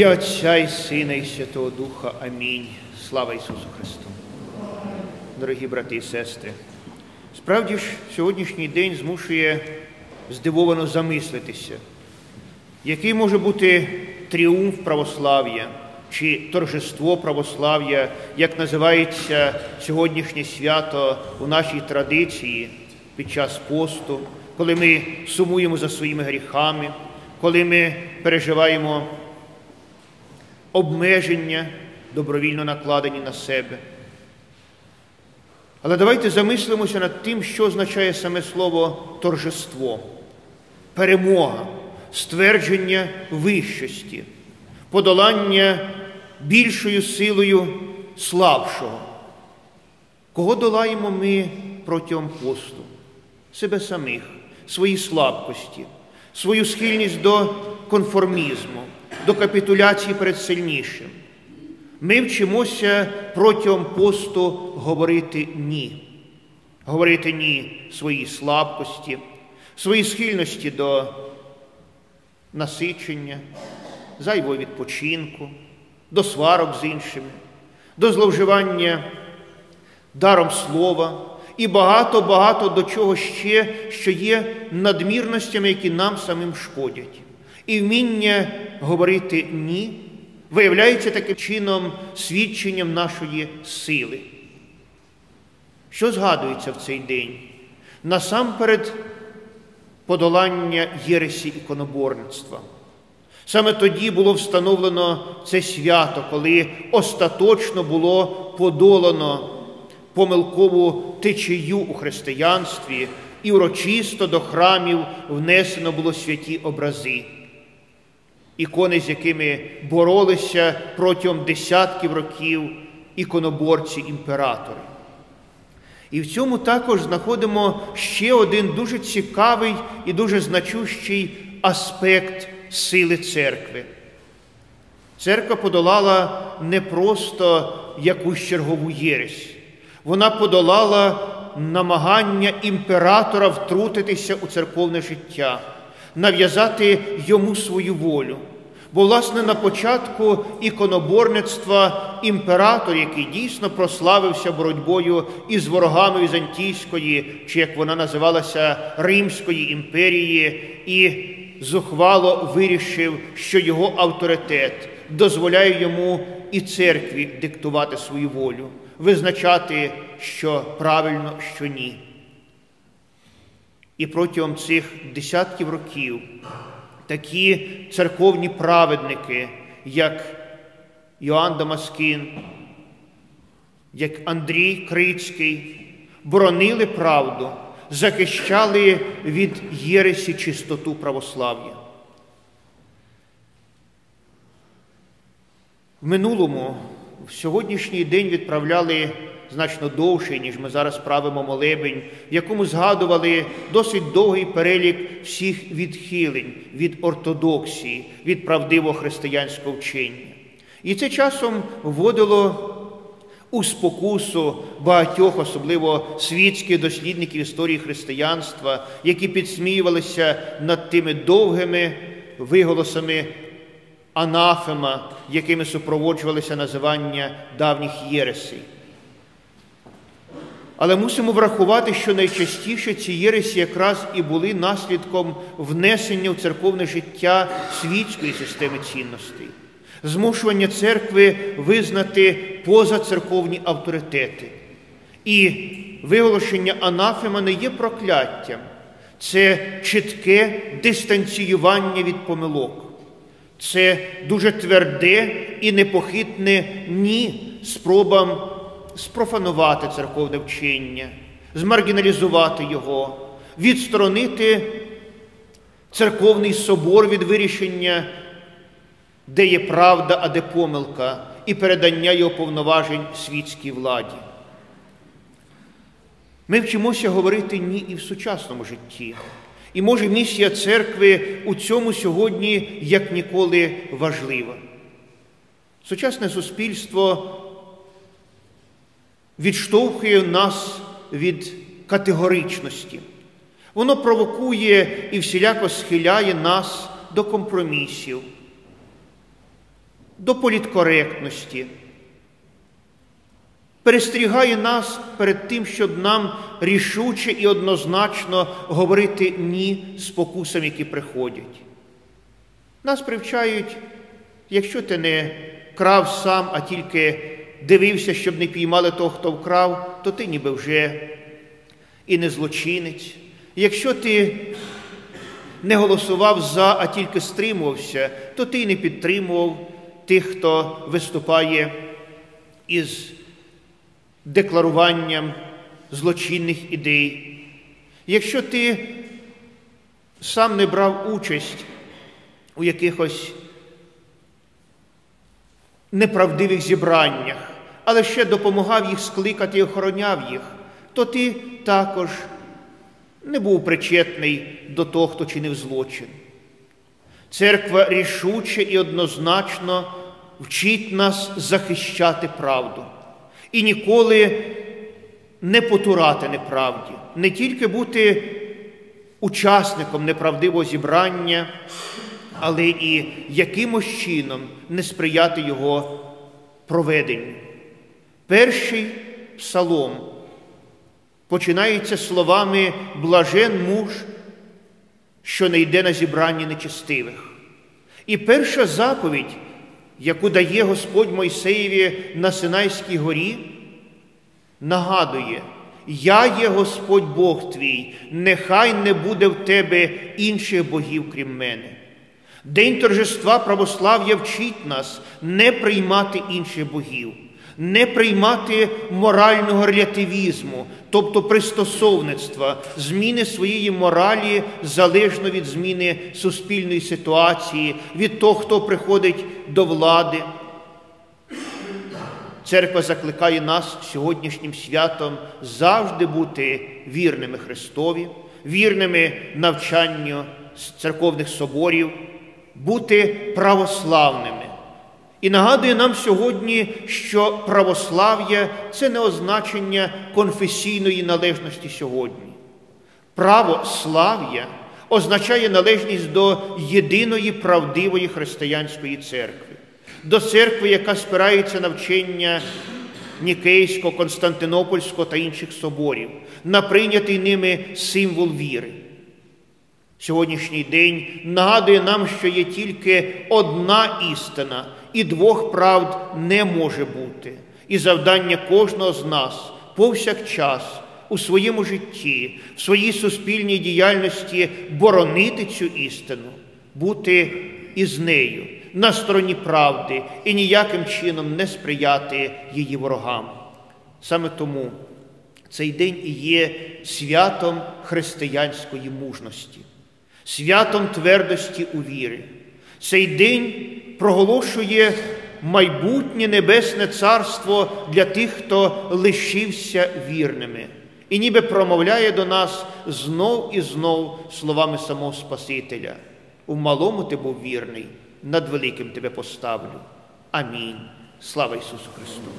ім'я Отця і Сина, і Святого Духа. Амінь. Слава Ісусу Христу. Дорогі брати і сестри, справді ж сьогоднішній день змушує здивовано замислитися, який може бути тріумф православ'я чи торжество православ'я, як називається сьогоднішнє свято у нашій традиції під час посту, коли ми сумуємо за своїми гріхами, коли ми переживаємо обмеження, добровільно накладені на себе. Але давайте замислимося над тим, що означає саме слово торжество, перемога, ствердження вищості, подолання більшою силою слабшого. Кого долаємо ми протягом посту? Себе самих, свої слабкості, свою схильність до конформізму, до капітуляції перед сильнішим. Ми вчимося протягом посту говорити ні, говорити ні своїй слабкості, своїй схильності до насичення, зайвого відпочинку, до сварок з іншими, до зловживання даром слова і багато-багато до чого ще, що є надмірностями, які нам самим шкодять. І вміння говорити ні виявляється таким чином свідченням нашої сили. Що згадується в цей день? Насамперед подолання єресі іконоборництва. Саме тоді було встановлено це свято, коли остаточно було подолано помилкову течію у християнстві і урочисто до храмів внесено було святі образи ікони, з якими боролися протягом десятків років іконоборці імператори. І в цьому також знаходимо ще один дуже цікавий і дуже значущий аспект сили церкви. Церква подолала не просто якусь чергову єресь, вона подолала намагання імператора втрутитися у церковне життя, нав'язати йому свою волю. Бо, власне, на початку іконоборництва імператор, який дійсно прославився боротьбою із ворогами Візантійської, чи як вона називалася Римської імперії, і зухвало вирішив, що його авторитет дозволяє йому і церкві диктувати свою волю, визначати, що правильно, що ні. І протягом цих десятків років такі церковні праведники, як Йоанн Дамаскін, як Андрій Крицький, боронили правду, захищали від єресі чистоту православ'я. В минулому, в сьогоднішній день відправляли значно довший, ніж ми зараз правимо молебень, в якому згадували досить довгий перелік всіх відхилень від ортодоксії, від правдивого християнського вчення. І це часом вводило у спокусу багатьох, особливо світських дослідників історії християнства, які підсміювалися над тими довгими виголосами анафема, якими супроводжувалися називання давніх єресей. Але мусимо врахувати, що найчастіше ці єресі якраз і були наслідком внесення в церковне життя світської системи цінностей, змушування церкви визнати позацерковні авторитети. І виголошення анафема не є прокляттям, це чітке дистанціювання від помилок. Це дуже тверде і непохитне ні спробам спрофанувати церковне вчення, змаргіналізувати його, відсторонити церковний собор від вирішення, де є правда, а де помилка, і передання його повноважень світській владі. Ми вчимося говорити ні і в сучасному житті. І може місія церкви у цьому сьогодні як ніколи важлива. Сучасне суспільство відштовхує нас від категоричності. Воно провокує і всіляко схиляє нас до компромісів. до політкоректності, перестерігає нас перед тим, щоб нам рішуче і однозначно говорити ні спокусам, які приходять. Нас привчають, якщо ти не крав сам, а тільки дивився, щоб не піймали того, хто вкрав, то ти ніби вже і не злочинець. Якщо ти не голосував за, а тільки стримувався, то ти не підтримував тих, хто виступає із декларуванням злочинних ідей. Якщо ти сам не брав участь у якихось неправдивих зібраннях, але ще допомагав їх скликати і охороняв їх, то ти також не був причетний до того, хто чинив злочин. Церква рішуче і однозначно вчить нас захищати правду і ніколи не потурати неправді, не тільки бути учасником неправдивого зібрання, але і якимось чином не сприяти його проведенню. Перший псалом починається словами блажен муж, що не йде на зібрання нечестивих. І перша заповідь, яку дає Господь Мойсеєві на Синайській горі, нагадує, я є Господь Бог твій, нехай не буде в тебе інших богів, крім мене. День торжества православ'я вчить нас не приймати інших богів не приймати морального релятивізму, тобто пристосовництва, зміни своєї моралі залежно від зміни суспільної ситуації, від того, хто приходить до влади. Церква закликає нас сьогоднішнім святом завжди бути вірними Христові, вірними навчанню церковних соборів, бути православними. І нагадує нам сьогодні, що православ'я це не означення конфесійної належності сьогодні. Православ'я означає належність до єдиної правдивої християнської церкви, до церкви, яка спирається на вчення Нікейського, Константинопольського та інших соборів, на прийнятий ними символ віри. Сьогоднішній день нагадує нам, що є тільки одна істина, і двох правд не може бути. І завдання кожного з нас повсякчас у своєму житті, в своїй суспільній діяльності боронити цю істину, бути із нею на стороні правди і ніяким чином не сприяти її ворогам. Саме тому цей день і є святом християнської мужності святом твердості у вірі. Цей день проголошує майбутнє Небесне Царство для тих, хто лишився вірними, і ніби промовляє до нас знов і знов словами самого Спасителя. У малому ти був вірний, над великим тебе поставлю. Амінь. Слава Ісусу Христу!